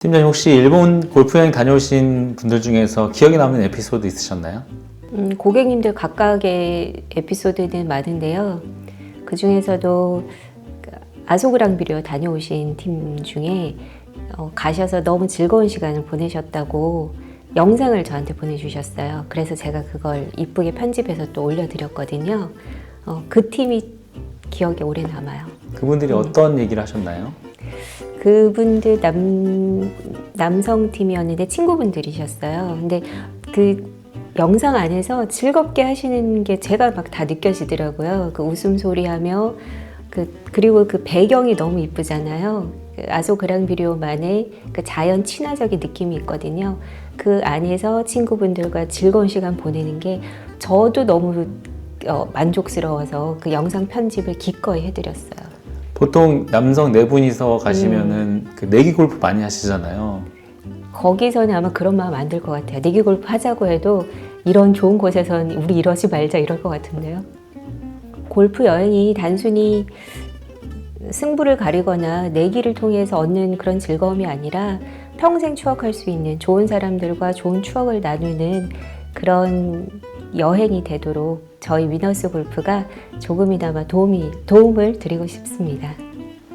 팀장님 혹시 일본 골프 여행 다녀오신 분들 중에서 기억에 남는 에피소드 있으셨나요? 음, 고객님들 각각의 에피소드는 많은데요. 그 중에서도 아소그랑 비료 다녀오신 팀 중에 어, 가셔서 너무 즐거운 시간을 보내셨다고 영상을 저한테 보내주셨어요. 그래서 제가 그걸 이쁘게 편집해서 또 올려드렸거든요. 어, 그 팀이 기억에 오래 남아요. 그분들이 어떤 얘기를 하셨나요? 그분들 남 남성 팀이었는데 친구분들이셨어요. 근데 그 영상 안에서 즐겁게 하시는 게 제가 막 다 느껴지더라고요. 그 웃음소리 하며 그 그리고 그 배경이 너무 이쁘잖아요. 그 아소 그랑비료만의 그 자연 친화적인 느낌이 있거든요. 그 안에서 친구분들과 즐거운 시간 보내는 게 저도 너무 어, 만족스러워서 그 영상 편집을 기꺼이 해드렸어요. 보통 남성 네 분이서 가시면은 그 내기 골프 많이 하시잖아요. 거기서는 아마 그런 마음 안 들 것 같아요. 내기 골프 하자고 해도 이런 좋은 곳에선 우리 이러지 말자 이럴 것 같은데요. 골프 여행이 단순히 승부를 가리거나 내기를 통해서 얻는 그런 즐거움이 아니라 평생 추억할 수 있는 좋은 사람들과 좋은 추억을 나누는 그런 여행이 되도록 저희 위너스 골프가 조금이나마 도움이 도움을 드리고 싶습니다.